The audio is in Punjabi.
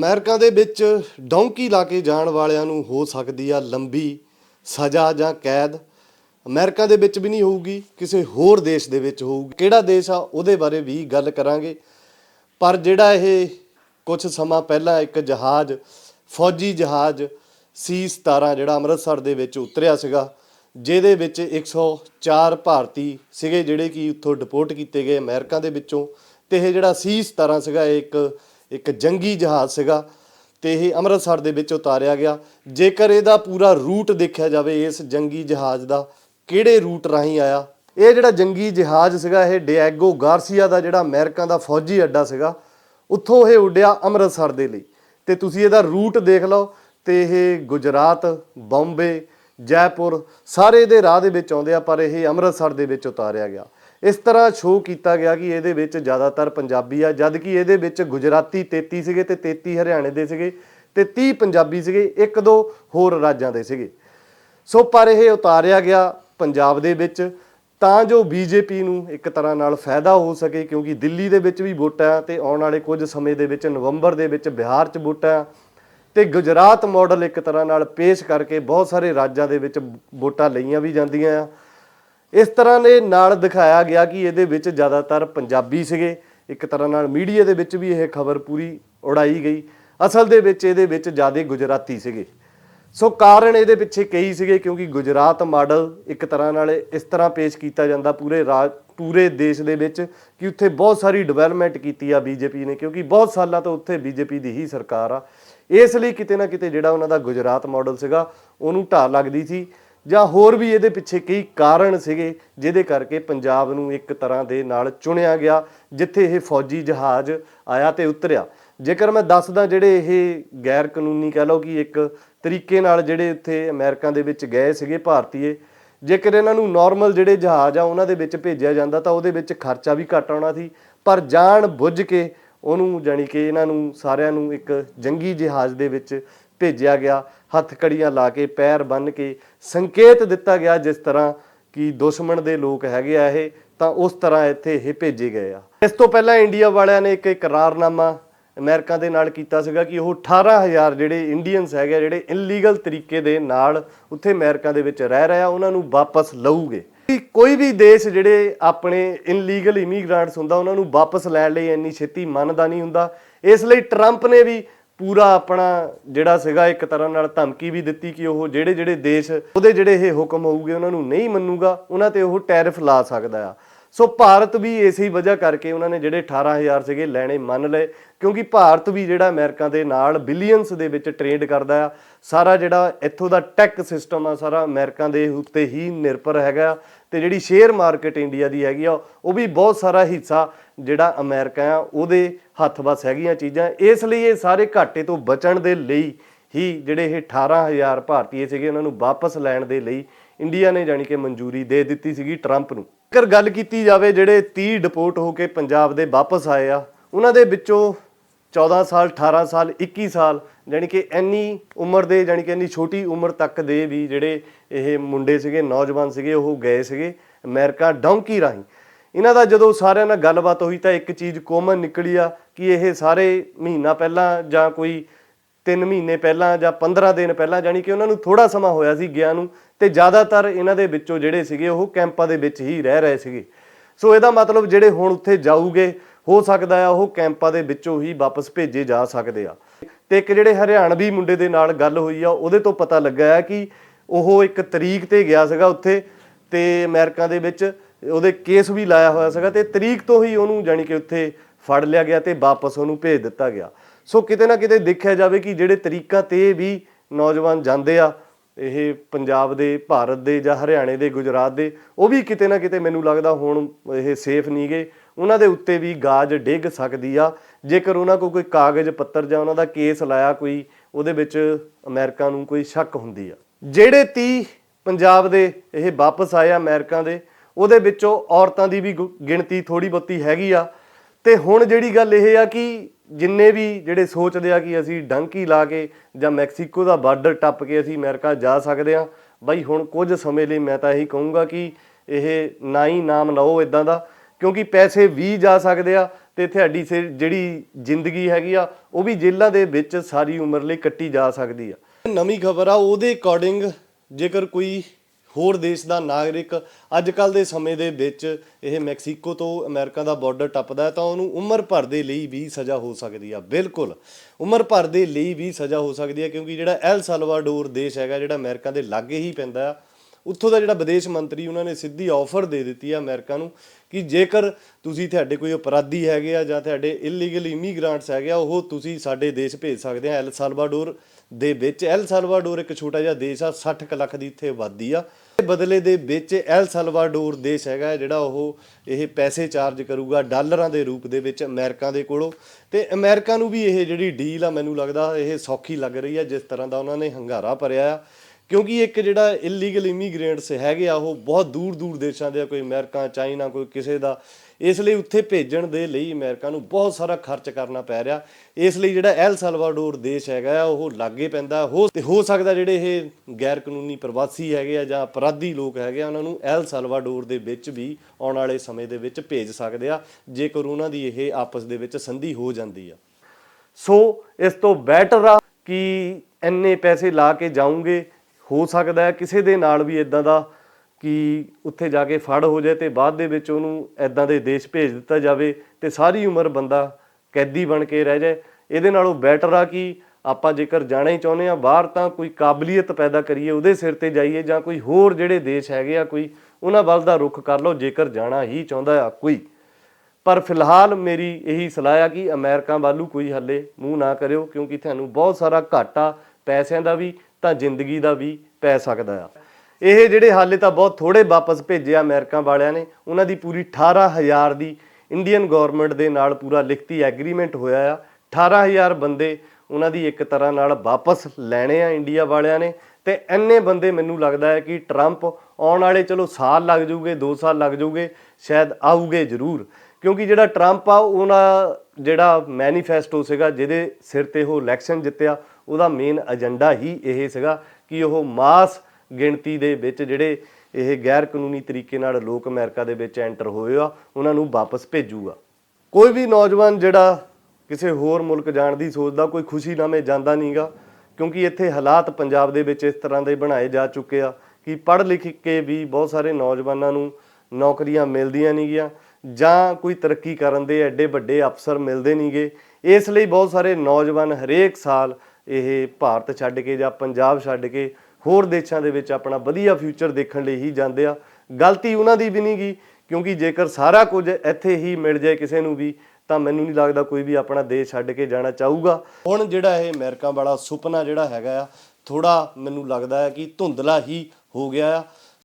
ਅਮਰੀਕਾ ਦੇ ਵਿੱਚ ਡੌਂਕੀ ਲਾ ਕੇ ਜਾਣ ਵਾਲਿਆਂ ਨੂੰ ਹੋ ਸਕਦੀ ਆ ਲੰਬੀ ਸਜ਼ਾ ਜਾਂ ਕੈਦ। ਅਮਰੀਕਾ ਦੇ ਵਿੱਚ ਵੀ ਨਹੀਂ ਹੋਊਗੀ, ਕਿਸੇ ਹੋਰ ਦੇਸ਼ ਦੇ ਵਿੱਚ ਹੋਊਗੀ। ਕਿਹੜਾ ਦੇਸ਼ ਆ, ਉਹਦੇ ਬਾਰੇ ਵੀ ਗੱਲ ਕਰਾਂਗੇ। ਪਰ ਜਿਹੜਾ ਇਹ ਕੁਝ ਸਮਾਂ ਪਹਿਲਾਂ ਇੱਕ ਜਹਾਜ਼, ਫੌਜੀ ਜਹਾਜ਼ ਸੀ 17 ਜਿਹੜਾ ਅੰਮ੍ਰਿਤਸਰ ਦੇ ਵਿੱਚ ਉਤਰਿਆ ਸੀਗਾ, ਜਿਹਦੇ ਵਿੱਚ 104 ਭਾਰਤੀ ਸੀਗੇ ਜਿਹੜੇ ਕਿ ਉੱਥੋਂ ਡਿਪੋਰਟ ਕੀਤੇ ਗਏ ਅਮਰੀਕਾ ਦੇ ਵਿੱਚੋਂ। ਤੇ ਇਹ ਜਿਹੜਾ ਸੀ 17 ਸੀਗਾ, ਇਹ ਇੱਕ ਇੱਕ ਜੰਗੀ ਜਹਾਜ਼ ਸੀਗਾ ਤੇ ਇਹ ਅੰਮ੍ਰਿਤਸਰ ਦੇ ਵਿੱਚ ਉਤਾਰਿਆ ਗਿਆ। ਜੇਕਰ ਇਹਦਾ ਪੂਰਾ ਰੂਟ ਦੇਖਿਆ ਜਾਵੇ, ਇਸ ਜੰਗੀ ਜਹਾਜ਼ ਦਾ ਕਿਹੜੇ ਰੂਟ ਰਾਹੀਂ ਆਇਆ? ਇਹ ਜਿਹੜਾ ਜੰਗੀ ਜਹਾਜ਼ ਸੀਗਾ, ਇਹ ਡਿਐਗੋ ਗਾਰਸੀਆ ਦਾ ਜਿਹੜਾ ਅਮਰੀਕਾ ਦਾ ਫੌਜੀ ਅੱਡਾ ਸੀਗਾ, ਉੱਥੋਂ ਇਹ ਉੱਡਿਆ ਅੰਮ੍ਰਿਤਸਰ ਦੇ ਲਈ। ਤੇ ਤੁਸੀਂ ਇਹਦਾ ਰੂਟ ਦੇਖ ਲਓ ਤੇ ਇਹ ਗੁਜਰਾਤ, ਬੰਬੇ, ਜੈਪੁਰ, ਸਾਰੇ ਦੇ ਰਾਹ ਦੇ ਵਿੱਚ ਆਉਂਦੇ ਆ, ਪਰ ਇਹ ਅੰਮ੍ਰਿਤਸਰ ਦੇ ਵਿੱਚ ਉਤਾਰਿਆ ਗਿਆ। ਇਸ ਤਰ੍ਹਾਂ ਸ਼ੋਅ ਕੀਤਾ ਗਿਆ ਕਿ ਇਹਦੇ ਵਿੱਚ ਜ਼ਿਆਦਾਤਰ ਪੰਜਾਬੀ ਆ, ਜਦ ਕਿ ਇਹਦੇ ਵਿੱਚ ਗੁਜਰਾਤੀ 33 ਸੀਗੇ ਤੇ 33 ਹਰਿਆਣੇ ਦੇ ਸੀਗੇ ਤੇ 30 ਪੰਜਾਬੀ ਸੀਗੇ, ਇੱਕ ਦੋ ਹੋਰ ਰਾਜਾਂ ਦੇ ਸੀਗੇ। ਸੋ ਪਰ ਇਹ ਉਤਾਰਿਆ ਗਿਆ ਪੰਜਾਬ ਦੇ ਵਿੱਚ, ਤਾਂ ਜੋ ਬੀਜੇਪੀ ਨੂੰ ਇੱਕ ਤਰ੍ਹਾਂ ਨਾਲ ਫਾਇਦਾ ਹੋ ਸਕੇ, ਕਿਉਂਕਿ ਦਿੱਲੀ ਦੇ ਵਿੱਚ ਵੀ ਵੋਟਾਂ ਆ ਤੇ ਆਉਣ ਵਾਲੇ ਕੁਝ ਸਮੇਂ ਦੇ ਵਿੱਚ ਨਵੰਬਰ ਦੇ ਵਿੱਚ ਬਿਹਾਰ 'ਚ ਵੋਟਾਂ ਆ। ਤੇ ਗੁਜਰਾਤ ਮਾਡਲ ਇੱਕ ਤਰ੍ਹਾਂ ਨਾਲ ਪੇਸ਼ ਕਰਕੇ ਬਹੁਤ ਸਾਰੇ ਰਾਜਾਂ ਦੇ ਵਿੱਚ ਵੋਟਾਂ ਲਈਆਂ ਵੀ ਜਾਂਦੀਆਂ ਆ। ਇਸ ਤਰ੍ਹਾਂ ਦੇ ਨਾਲ ਦਿਖਾਇਆ ਗਿਆ ਕਿ ਇਹਦੇ ਵਿੱਚ ਜ਼ਿਆਦਾਤਰ ਪੰਜਾਬੀ ਸੀਗੇ। ਇੱਕ ਤਰ੍ਹਾਂ ਨਾਲ ਮੀਡੀਆ ਦੇ ਵਿੱਚ ਵੀ ਇਹ ਖਬਰ ਪੂਰੀ ਉਡਾਈ ਗਈ। ਅਸਲ ਦੇ ਵਿੱਚ ਇਹਦੇ ਵਿੱਚ ਜ਼ਿਆਦਾ ਗੁਜਰਾਤੀ ਸੀਗੇ। ਸੋ ਕਾਰਨ ਇਹਦੇ ਪਿੱਛੇ ਕਈ ਸੀਗੇ ਕਿਉਂਕਿ ਗੁਜਰਾਤ ਮਾਡਲ ਇੱਕ ਤਰ੍ਹਾਂ ਨਾਲ ਇਸ ਤਰ੍ਹਾਂ ਪੇਸ਼ ਕੀਤਾ ਜਾਂਦਾ ਪੂਰੇ ਰਾਜ ਪੂਰੇ ਦੇਸ਼ ਦੇ ਵਿੱਚ ਕਿ ਉੱਥੇ ਬਹੁਤ ਸਾਰੀ ਡਿਵੈਲਪਮੈਂਟ ਕੀਤੀ ਆ ਬੀਜੇਪੀ ਨੇ ਕਿਉਂਕਿ ਬਹੁਤ ਸਾਲਾਂ ਤੋਂ ਉੱਥੇ ਬੀਜੇਪੀ ਦੀ ਹੀ ਸਰਕਾਰ ਆ। ਇਸ ਲਈ ਕਿਤੇ ਨਾ ਕਿਤੇ ਜਿਹੜਾ ਉਹਨਾਂ ਦਾ ਗੁਜਰਾਤ ਮਾਡਲ ਸੀਗਾ ਉਹਨੂੰ ਢਾਹ ਲੱਗਦੀ ਸੀ। ਜਾਂ ਹੋਰ ਵੀ ਇਹਦੇ ਪਿੱਛੇ ਕਈ ਕਾਰਨ ਸੀਗੇ, ਜਿਹਦੇ ਕਰਕੇ ਪੰਜਾਬ ਨੂੰ ਇੱਕ ਤਰ੍ਹਾਂ ਦੇ ਨਾਲ ਚੁਣਿਆ ਗਿਆ, ਜਿੱਥੇ ਇਹ ਫੌਜੀ ਜਹਾਜ਼ ਆਇਆ ਤੇ ਉਤਰਿਆ। ਜੇਕਰ ਮੈਂ ਦੱਸਦਾ ਜਿਹੜੇ ਇਹ ਗੈਰ ਕਾਨੂੰਨੀ ਕਹਿ ਲਓ ਕਿ ਇੱਕ ਤਰੀਕੇ ਨਾਲ ਜਿਹੜੇ ਉੱਥੇ ਅਮਰੀਕਾ ਦੇ ਵਿੱਚ ਗਏ ਸੀਗੇ ਭਾਰਤੀਏ, ਜੇਕਰ ਇਹਨਾਂ ਨੂੰ ਨਾਰਮਲ ਜਿਹੜੇ ਜਹਾਜ਼ ਆ ਉਹਨਾਂ ਦੇ ਵਿੱਚ ਭੇਜਿਆ ਜਾਂਦਾ ਤਾਂ ਉਹਦੇ ਵਿੱਚ ਖਰਚਾ ਵੀ ਘੱਟ ਆਉਣਾ ਸੀ, ਪਰ ਜਾਣ ਬੁੱਝ ਕੇ ਉਹਨੂੰ ਜਾਣੀ ਕਿ ਇਹਨਾਂ ਨੂੰ ਸਾਰਿਆਂ ਨੂੰ ਇੱਕ ਜੰਗੀ ਜਹਾਜ਼ ਦੇ ਵਿੱਚ ਭੇਜਿਆ ਗਿਆ ਹੱਥ ਕੜੀਆਂ ਲਾ ਕੇ ਪੈਰ ਬੰਨ ਕੇ ਸੰਕੇਤ ਦਿੱਤਾ ਗਿਆ ਜਿਸ ਤਰ੍ਹਾਂ ਕਿ ਦੁਸ਼ਮਣ ਦੇ ਲੋਕ ਹੈਗੇ ਆ ਇਹ ਤਾਂ ਉਸ ਤਰ੍ਹਾਂ ਇੱਥੇ ਇਹ ਭੇਜੇ ਗਏ ਆ। ਇਸ ਤੋਂ ਪਹਿਲਾਂ ਇੰਡੀਆ ਵਾਲਿਆਂ ਨੇ ਇੱਕ ਇਕਰਾਰਨਾਮਾ ਅਮਰੀਕਾ ਦੇ ਨਾਲ ਕੀਤਾ ਸੀਗਾ ਕਿ ਉਹ 18000 ਜਿਹੜੇ ਇੰਡੀਅਨਸ ਹੈਗੇ ਆ, ਜਿਹੜੇ ਇਨਲੀਗਲ ਤਰੀਕੇ ਦੇ ਨਾਲ ਉੱਥੇ ਅਮਰੀਕਾ ਦੇ ਵਿੱਚ ਰਹਿ ਰਹੇ ਆ ਉਹਨਾਂ ਨੂੰ ਵਾਪਸ ਲਊਗੇ। ਕਿ ਕੋਈ ਵੀ ਦੇਸ਼ ਜਿਹੜੇ ਆਪਣੇ ਇਨਲੀਗਲ ਇਮੀਗ੍ਰੈਂਟਸ ਹੁੰਦਾ ਉਹਨਾਂ ਨੂੰ ਵਾਪਸ ਲੈਣ ਲਈ ਇੰਨੀ ਛੇਤੀ ਮੰਨਦਾ ਨਹੀਂ ਹੁੰਦਾ। ਇਸ ਲਈ ਟਰੰਪ ਨੇ ਵੀ ਪੂਰਾ ਆਪਣਾ ਜਿਹੜਾ ਸੀਗਾ ਇੱਕ ਤਰ੍ਹਾਂ ਨਾਲ ਧਮਕੀ ਵੀ ਦਿੱਤੀ ਕਿ ਉਹ ਜਿਹੜੇ ਜਿਹੜੇ ਦੇਸ਼, ਉਹਦੇ ਜਿਹੜੇ ਇਹ ਹੁਕਮ ਹੋਊਗੇ ਉਹਨਾਂ ਨੂੰ ਨਹੀਂ ਮੰਨੂਗਾ, ਉਹਨਾਂ ਤੇ ਉਹ ਟੈਰਿਫ ਲਾ ਸਕਦਾ ਆ। ਸੋ ਭਾਰਤ ਵੀ ਇਸੇ ਹੀ ਵਜ੍ਹਾ ਕਰਕੇ ਉਹਨਾਂ ਨੇ ਜਿਹੜੇ 18000 ਸੀਗੇ ਲੈਣੇ ਮੰਨ ਲਏ, ਕਿਉਂਕਿ ਭਾਰਤ ਵੀ ਜਿਹੜਾ ਅਮਰੀਕਾ ਦੇ ਨਾਲ ਬਿਲੀਅਨਸ ਦੇ ਵਿੱਚ ਟ੍ਰੇਡ ਕਰਦਾ ਆ। ਸਾਰਾ ਜਿਹੜਾ ਇੱਥੋਂ ਦਾ ਟੈਕ ਸਿਸਟਮ ਆ, ਸਾਰਾ ਅਮਰੀਕਾ ਦੇ ਉੱਤੇ ਹੀ ਨਿਰਭਰ ਹੈਗਾ ਤੇ ਜਿਹੜੀ ਸ਼ੇਅਰ ਮਾਰਕੀਟ ਇੰਡੀਆ ਦੀ ਹੈਗੀ ਆ, ਉਹ ਵੀ ਬਹੁਤ ਸਾਰਾ ਹਿੱਸਾ ਜਿਹੜਾ ਅਮਰੀਕਾ ਆ, ਉਹਦੇ ਹੱਥ ਵਸ ਹੈਗੀਆਂ ਚੀਜ਼ਾਂ। ਇਸ ਲਈ ਇਹ ਸਾਰੇ ਘਾਟੇ ਤੋਂ ਬਚਣ ਦੇ ਲਈ ਹੀ ਜਿਹੜੇ ਇਹ 18000 ਭਾਰਤੀਏ ਸੀਗੇ, ਉਹਨਾਂ ਨੂੰ ਵਾਪਸ ਲੈਣ ਦੇ ਲਈ ਇੰਡੀਆ ਨੇ ਜਾਣੀ ਕਿ ਮਨਜ਼ੂਰੀ ਦੇ ਦਿੱਤੀ ਸੀਗੀ ਟਰੰਪ ਨੂੰ। ਅਗਰ ਗੱਲ ਕੀਤੀ ਜਾਵੇ, ਜਿਹੜੇ 30 ਡਿਪੋਰਟ ਹੋ ਕੇ ਪੰਜਾਬ ਦੇ ਵਾਪਸ ਆਏ ਆ, ਉਹਨਾਂ ਦੇ ਵਿੱਚੋਂ 14 ਸਾਲ 18 ਸਾਲ 21 ਸਾਲ ਜਾਣੀ ਕਿ ਇੰਨੀ ਉਮਰ ਦੇ, ਜਾਣੀ ਕਿ ਇੰਨੀ ਛੋਟੀ ਉਮਰ ਤੱਕ ਦੇ ਵੀ ਜਿਹੜੇ ਇਹ ਮੁੰਡੇ ਸੀਗੇ, ਨੌਜਵਾਨ ਸੀਗੇ, ਉਹ ਗਏ ਸੀਗੇ ਅਮਰੀਕਾ ਡੌਂਕੀ ਰਾਹੀਂ। ਇਹਨਾਂ ਦਾ ਜਦੋਂ ਸਾਰਿਆਂ ਨਾਲ ਗੱਲਬਾਤ ਹੋਈ ਤਾਂ ਇੱਕ ਚੀਜ਼ ਕੋਮਨ ਨਿਕਲੀ ਆ ਕਿ ਇਹ ਸਾਰੇ ਮਹੀਨਾ ਪਹਿਲਾਂ ਜਾਂ ਕੋਈ 3 ਮਹੀਨੇ ਪਹਿਲਾਂ ਜਾਂ 15 ਦਿਨ ਪਹਿਲਾਂ ਜਾਨੀ ਕਿ ਉਹਨਾਂ ਨੂੰ ਥੋੜਾ ਸਮਾਂ ਹੋਇਆ ਸੀ ਗਿਆ ਨੂੰ ਤੇ ਜ਼ਿਆਦਾਤਰ ਇਹਨਾਂ ਦੇ ਵਿੱਚੋਂ ਜਿਹੜੇ ਸੀਗੇ, ਉਹ ਕੈਂਪਾਂ ਦੇ ਵਿੱਚ ਹੀ ਰਹਿ ਰਹੇ ਸੀਗੇ। ਸੋ ਇਹਦਾ ਮਤਲਬ ਜਿਹੜੇ ਹੁਣ ਉੱਥੇ ਜਾਊਗੇ, ਹੋ ਸਕਦਾ ਆ ਉਹ ਕੈਂਪਾਂ ਦੇ ਵਿੱਚੋਂ ਹੀ ਵਾਪਸ ਭੇਜੇ ਜਾ ਸਕਦੇ ਆ। ਤੇ ਇੱਕ ਜਿਹੜੇ ਹਰਿਆਣਵੀ ਮੁੰਡੇ ਦੇ ਨਾਲ ਗੱਲ ਹੋਈ ਆ, ਉਹਦੇ ਤੋਂ ਪਤਾ ਲੱਗਾ ਹੈ ਕਿ ਉਹ ਇੱਕ ਤਰੀਕ ਤੇ ਗਿਆ ਸੀਗਾ ਉੱਥੇ ਤੇ ਅਮਰੀਕਾ ਦੇ ਵਿੱਚ ਉਹਦੇ ਕੇਸ ਵੀ ਲਾਇਆ ਹੋਇਆ ਸੀਗਾ ਤੇ ਤਰੀਕ ਤੋਂ ਹੀ ਉਹਨੂੰ ਜਾਣੀ ਕਿ ਉੱਥੇ ਫੜ ਲਿਆ ਗਿਆ ਤੇ ਵਾਪਸ ਉਹਨੂੰ ਭੇਜ ਦਿੱਤਾ ਗਿਆ। ਸੋ ਕਿਤੇ ਨਾ ਕਿਤੇ ਦੇਖਿਆ ਜਾਵੇ ਕਿ ਜਿਹੜੇ ਤਰੀਕਾਂ ਤੇ ਵੀ ਨੌਜਵਾਨ ਜਾਂਦੇ ਆ, ਇਹ ਪੰਜਾਬ ਦੇ, ਭਾਰਤ ਦੇ ਜਾਂ ਹਰਿਆਣੇ ਦੇ, ਗੁਜਰਾਤ ਦੇ, ਉਹ ਵੀ ਕਿਤੇ ਨਾ ਕਿਤੇ ਮੈਨੂੰ ਲੱਗਦਾ ਹੁਣ ਇਹ ਸੇਫ ਨਹੀਂਗੇ ਉਹਨਾਂ ਦੇ ਉੱਤੇ ਵੀ ਗਾਜ ਡਿੱਗ ਸਕਦੀ ਆ। ਜੇਕਰ ਉਹਨਾਂ ਕੋਲ ਕੋਈ ਕਾਗਜ਼, ਪੱਤਰ ਜਾਂ ਉਹਨਾਂ ਦਾ ਕੇਸ ਲਾਇਆ ਕੋਈ, ਉਹਦੇ ਵਿੱਚ ਅਮਰੀਕਾ ਨੂੰ ਕੋਈ ਸ਼ੱਕ ਹੁੰਦੀ ਆ। ਜਿਹੜੇ 30 ਪੰਜਾਬ ਦੇ ਇਹ ਵਾਪਸ ਆਏ ਆ ਅਮਰੀਕਾ ਦੇ, ਉਹਦੇ ਵਿੱਚੋਂ ਔਰਤਾਂ ਦੀ ਵੀ ਗੁ- ਗਿਣਤੀ ਥੋੜੀ ਬਹੁਤੀ ਹੈਗੀ ਆ। ਤੇ ਹੁਣ ਜਿਹੜੀ ਗੱਲ ਇਹ ਆ ਕਿ ਜਿੰਨੇ ਵੀ ਜਿਹੜੇ ਸੋਚਦੇ ਆ ਕਿ ਅਸੀਂ ਡੰਕੀ ਲਾ ਕੇ ਜਾਂ ਮੈਕਸੀਕੋ ਦਾ ਬਾਰਡਰ ਟੱਪ ਕੇ ਅਸੀਂ ਅਮਰੀਕਾ ਜਾ ਸਕਦੇ ਆ, ਬਾਈ ਹੁਣ ਕੁਝ ਸਮੇਂ ਲਈ ਮੈਂ ਤਾਂ ਇਹੀ ਕਹੂੰਗਾ ਕਿ ਇਹ ਨਾ ਹੀ ਨਾਮ ਲਓ ਇਦਾਂ ਦਾ। ਕਿਉਂਕਿ ਪੈਸੇ ਵੀ ਜਾ ਸਕਦੇ ਆ ਤੇ ਤੁਹਾਡੀ ਸੇ- ਜਿਹੜੀ ਜ਼ਿੰਦਗੀ ਹੈਗੀ ਆ, ਉਹ ਵੀ ਜੇਲ੍ਹਾਂ ਦੇ ਵਿੱਚ ਸਾਰੀ ਉਮਰ ਲਈ ਕੱਟੀ ਜਾ ਸਕਦੀ ਆ। ਨਵੀਂ ਖਬਰ ਆ, ਉਹਦੇ ਅਕੋਰਡਿੰਗ ਜੇਕਰ ਕੋਈ ਹੋਰ ਦੇਸ਼ ਦਾ ਨਾਗਰਿਕ ਅੱਜ ਕੱਲ ਦੇ ਸਮੇਂ ਦੇ ਵਿੱਚ ਇਹ ਮੈਕਸੀਕੋ ਤੋਂ ਅਮਰੀਕਾ ਦਾ ਬਾਰਡਰ ਟੱਪਦਾ ਹੈ, ਤਾਂ ਉਹਨੂੰ ਉਮਰ ਭਰ ਦੇ ਲਈ ਵੀ ਸਜ਼ਾ ਹੋ ਸਕਦੀ ਆ। ਬਿਲਕੁਲ, ਉਮਰ ਭਰ ਦੇ ਲਈ ਵੀ ਸਜ਼ਾ ਹੋ ਸਕਦੀ ਹੈ ਕਿਉਂਕਿ ਜਿਹੜਾ ਐਲ ਸਾਲਵਾਡੋਰ ਦੇਸ਼ ਹੈਗਾ, ਜਿਹੜਾ ਅਮਰੀਕਾ ਦੇ ਲਾਗੇ ਹੀ ਪੈਂਦਾ ਆ ਉੱਥੋਂ ਦਾ ਜਿਹੜਾ ਵਿਦੇਸ਼ ਮੰਤਰੀ ਉਹਨਾਂ ਨੇ ਸਿੱਧੀ ਆਫਰ ਦੇ ਦਿੱਤੀ ਆ ਅਮਰੀਕਾ ਨੂੰ ਕਿ ਜੇਕਰ ਤੁਸੀਂ ਤੁਹਾਡੇ ਕੋਈ ਅਪਰਾਧੀ ਹੈਗੇ ਆ ਜਾਂ ਤੁਹਾਡੇ ਇਲੀਗਲ ਇਮੀਗ੍ਰੈਂਟਸ ਹੈਗੇ ਆ, ਉਹ ਤੁਸੀਂ ਸਾਡੇ ਦੇਸ਼ ਭੇਜ ਸਕਦੇ ਆ। ਐਲ ਸਾਲਵਾਡੋਰ ਦੇ ਵਿੱਚ ਐਲ ਸਾਲਵਾਡੋਰ ਇੱਕ ਛੋਟਾ ਜਿਹਾ ਦੇਸ਼ ਆ 60 ਕੁ ਲੱਖ ਦੀ ਇੱਥੇ ਆਬਾਦੀ ਆ। ਬਦਲੇ ਦੇ ਵਿੱਚ ਐਲ ਸਾਲਵਾਡੋਰ ਦੇਸ਼ ਹੈਗਾ ਜਿਹੜਾ ਉਹ ਇਹ ਪੈਸੇ ਚਾਰਜ ਕਰੂਗਾ ਡਾਲਰਾਂ ਦੇ ਰੂਪ ਦੇ ਵਿੱਚ ਅਮਰੀਕਾ ਦੇ ਕੋਲੋਂ। ਤੇ ਅਮਰੀਕਾ ਨੂੰ ਵੀ ਇਹ ਜਿਹੜੀ ਡੀਲ ਆ, ਮੈਨੂੰ ਲੱਗਦਾ ਇਹ ਸੌਖੀ ਲੱਗ ਰਹੀ ਆ, ਜਿਸ ਤਰ੍ਹਾਂ ਦਾ ਉਹਨਾਂ ਨੇ ਹੰਗਾਰਾ ਭਰਿਆ ਆ। ਕਿਉਂਕਿ ਇੱਕ ਜਿਹੜਾ ਇਲੀਗਲ ਇਮੀਗ੍ਰੈਂਟਸ ਹੈਗੇ ਆ ਉਹ ਬਹੁਤ ਦੂਰ ਦੂਰ ਦੇਸ਼ਾਂ ਦੇ ਆ, ਕੋਈ ਅਮਰੀਕਾ ਚਾਈਨਾ ਕੋਈ ਕਿਸੇ ਦਾ। ਇਸ ਲਈ ਉੱਥੇ ਭੇਜਣ ਦੇ ਲਈ ਅਮਰੀਕਾ ਨੂੰ ਬਹੁਤ ਸਾਰਾ ਖਰਚ ਕਰਨਾ ਪੈ ਰਿਹਾ। ਇਸ ਲਈ ਜਿਹੜਾ ਐਲ ਸਾਲਵਾਡੋਰ ਦੇਸ਼ ਹੈਗਾ ਆ, ਉਹ ਲਾਗੇ ਪੈਂਦਾ। ਹੋ ਤੇ ਹੋ ਸਕਦਾ ਜਿਹੜੇ ਇਹ ਗੈਰ ਕਾਨੂੰਨੀ ਪ੍ਰਵਾਸੀ ਹੈਗੇ ਆ ਜਾਂ ਅਪਰਾਧੀ ਲੋਕ ਹੈਗੇ ਆ ਉਹਨਾਂ ਨੂੰ ਐਲ ਸਾਲਵਾਡੋਰ ਦੇ ਵਿੱਚ ਵੀ ਆਉਣ ਵਾਲੇ ਸਮੇਂ ਦੇ ਵਿੱਚ ਭੇਜ ਸਕਦੇ ਆ ਜੇਕਰ ਉਹਨਾਂ ਦੀ ਇਹ ਆਪਸ ਦੇ ਵਿੱਚ ਸੰਧੀ ਹੋ ਜਾਂਦੀ ਆ। ਸੋ ਇਸ ਤੋਂ ਬੈਟਰ ਆ ਕਿ ਇੰਨੇ ਪੈਸੇ ਲਾ ਕੇ ਜਾਉਂਗੇ ਹੋ ਸਕਦਾ ਹੈ ਕਿਸੇ ਦੇ ਨਾਲ ਵੀ ਇਦਾਂ ਦਾ ਕਿ ਉੱਥੇ ਜਾ ਕੇ ਫੜ ਹੋ ਜਾਏ ਤੇ ਬਾਅਦ ਦੇ ਵਿੱਚ ਉਹਨੂੰ ਇਦਾਂ ਦੇ ਦੇਸ਼ ਭੇਜ ਦਿੱਤਾ ਜਾਵੇ ਤੇ ਸਾਰੀ ਉਮਰ ਬੰਦਾ ਕੈਦੀ ਬਣ ਕੇ ਰਹਿ ਜਾਏ। ਇਹਦੇ ਨਾਲੋਂ ਬੈਟਰ ਆ ਕਿ ਆਪਾਂ ਜੇਕਰ ਜਾਣਾ ਹੀ ਚਾਹੁੰਦੇ ਆ ਬਾਹਰ ਤਾਂ ਕੋਈ ਕਾਬਲੀਅਤ ਪੈਦਾ ਕਰੀਏ, ਉਹਦੇ ਸਿਰ ਤੇ ਜਾਈਏ ਜਾਂ ਕੋਈ ਹੋਰ ਜਿਹੜੇ ਦੇਸ਼ ਹੈਗੇ ਆ ਕੋਈ, ਉਹਨਾਂ ਵੱਲ ਦਾ ਰੁਖ ਕਰ ਲਓ, ਜੇਕਰ ਜਾਣਾ ਹੀ ਚਾਹੁੰਦਾ ਆ ਕੋਈ। ਪਰ ਫਿਲਹਾਲ ਮੇਰੀ ਇਹੀ ਸਲਾਹ ਆ ਕਿ ਅਮਰੀਕਾ ਵੱਲੋਂ ਕੋਈ ਹੱਲੇ ਮੂੰਹ ਨਾ ਕਰਿਓ, ਕਿਉਂਕਿ ਤੁਹਾਨੂੰ ਬਹੁਤ ਸਾਰਾ ਘਾਟਾ ਪੈਸਿਆਂ ਦਾ ਵੀ ਤਾਂ ਜ਼ਿੰਦਗੀ ਦਾ ਵੀ ਪੈ ਸਕਦਾ ਆ। ਇਹ ਜਿਹੜੇ ਹਾਲੇ ਤਾਂ ਬਹੁਤ ਥੋੜੇ ਵਾਪਸ ਭੇਜਿਆ ਅਮਰੀਕਾ ਵਾਲਿਆਂ ਨੇ, ਉਹਨਾਂ ਦੀ ਪੂਰੀ 18000 ਦੀ ਇੰਡੀਅਨ ਗਵਰਨਮੈਂਟ ਦੇ ਨਾਲ ਪੂਰਾ ਲਿਖਤੀ ਐਗਰੀਮੈਂਟ ਹੋਇਆ ਆ। 18000 ਬੰਦੇ ਉਹਨਾਂ ਦੀ ਇੱਕ ਤਰ੍ਹਾਂ ਨਾਲ ਵਾਪਸ ਲੈਣੇ ਆ ਇੰਡੀਆ ਵਾਲਿਆਂ ਨੇ ਤੇ ਐਨੇ ਬੰਦੇ ਮੈਨੂੰ ਲੱਗਦਾ ਹੈ ਕਿ ਟਰੰਪ ਆਉਣ ਵਾਲੇ ਚਲੋ ਸਾਲ ਲੱਗ ਜੂਗੇ 2 ਸਾਲ ਲੱਗ ਜੂਗੇ ਸ਼ਾਇਦ ਆਊਗੇ ਜ਼ਰੂਰ। ਕਿਉਂਕਿ ਜਿਹੜਾ ਟਰੰਪ ਆ, ਉਹਨਾਂ ਜਿਹੜਾ ਮੈਨੀਫੈਸਟੋ ਸੀਗਾ, ਜਿਹਦੇ ਸਿਰ ਤੇ ਉਹ ਇਲੈਕਸ਼ਨ ਜਿੱਤਿਆ ਉਹਦਾ ਮੇਨ ਏਜੰਡਾ ਹੀ ਇਹ ਸੀਗਾ ਕਿ ਉਹ ਮਾਸ ਗਿਣਤੀ ਦੇ ਵਿੱਚ ਜਿਹੜੇ ਇਹ ਗੈਰ ਕਾਨੂੰਨੀ ਤਰੀਕੇ ਨਾਲ ਲੋਕ ਅਮਰੀਕਾ ਦੇ ਵਿੱਚ ਐਂਟਰ ਹੋਏ ਆ, ਉਹਨਾਂ ਨੂੰ ਵਾਪਸ ਭੇਜੂਗਾ। ਕੋਈ ਵੀ ਨੌਜਵਾਨ ਜਿਹੜਾ ਕਿਸੇ ਹੋਰ ਮੁਲਕ ਜਾਣ ਦੀ ਸੋਚਦਾ, ਕੋਈ ਖੁਸ਼ੀ ਨਾਮੇ ਜਾਂਦਾ ਨਹੀਂਗਾ, ਕਿਉਂਕਿ ਇੱਥੇ ਹਾਲਾਤ ਪੰਜਾਬ ਦੇ ਵਿੱਚ ਇਸ ਤਰ੍ਹਾਂ ਦੇ ਬਣਾਏ ਜਾ ਚੁੱਕੇ ਆ ਕਿ ਪੜ੍ਹ ਲਿਖ ਕੇ ਵੀ ਬਹੁਤ ਸਾਰੇ ਨੌਜਵਾਨਾਂ ਨੂੰ ਨੌਕਰੀਆਂ ਮਿਲਦੀਆਂ ਨਹੀਂਗੀਆਂ, ਜਾਂ ਕੋਈ ਤਰੱਕੀ ਕਰਨ ਦੇ ਐਡੇ ਵੱਡੇ ਅਫਸਰ ਮਿਲਦੇ ਨਹੀਂਗੇ। ਇਸ ਲਈ ਬਹੁਤ ਸਾਰੇ ਨੌਜਵਾਨ ਹਰੇਕ ਸਾਲ ਇਹ ਭਾਰਤ ਛੱਡ ਕੇ ਜਾਂ ਪੰਜਾਬ ਛੱਡ ਕੇ ਹੋਰ ਦੇਸ਼ਾਂ ਦੇ ਵਿੱਚ ਆਪਣਾ ਵਧੀਆ ਫਿਊਚਰ ਦੇਖਣ ਲਈ ਹੀ ਜਾਂਦੇ ਆ। ਗਲਤੀ ਉਹਨਾਂ ਦੀ ਵੀ ਨਹੀਂਗੀ ਕਿਉਂਕਿ ਜੇਕਰ ਸਾਰਾ ਕੁਝ ਇੱਥੇ ਹੀ ਮਿਲ ਜਾਏ ਕਿਸੇ ਨੂੰ ਵੀ, ਤਾਂ ਮੈਨੂੰ ਨਹੀਂ ਲੱਗਦਾ ਕੋਈ ਵੀ ਆਪਣਾ ਦੇਸ਼ ਛੱਡ ਕੇ ਜਾਣਾ ਚਾਹੂਗਾ। ਹੁਣ ਜਿਹੜਾ ਇਹ ਅਮਰੀਕਾ ਵਾਲਾ ਸੁਪਨਾ ਜਿਹੜਾ ਹੈਗਾ ਆ ਥੋੜਾ ਮੈਨੂੰ ਲੱਗਦਾ ਹੈ ਕਿ ਧੁੰਦਲਾ ਹੀ ਹੋ ਗਿਆ ਆ।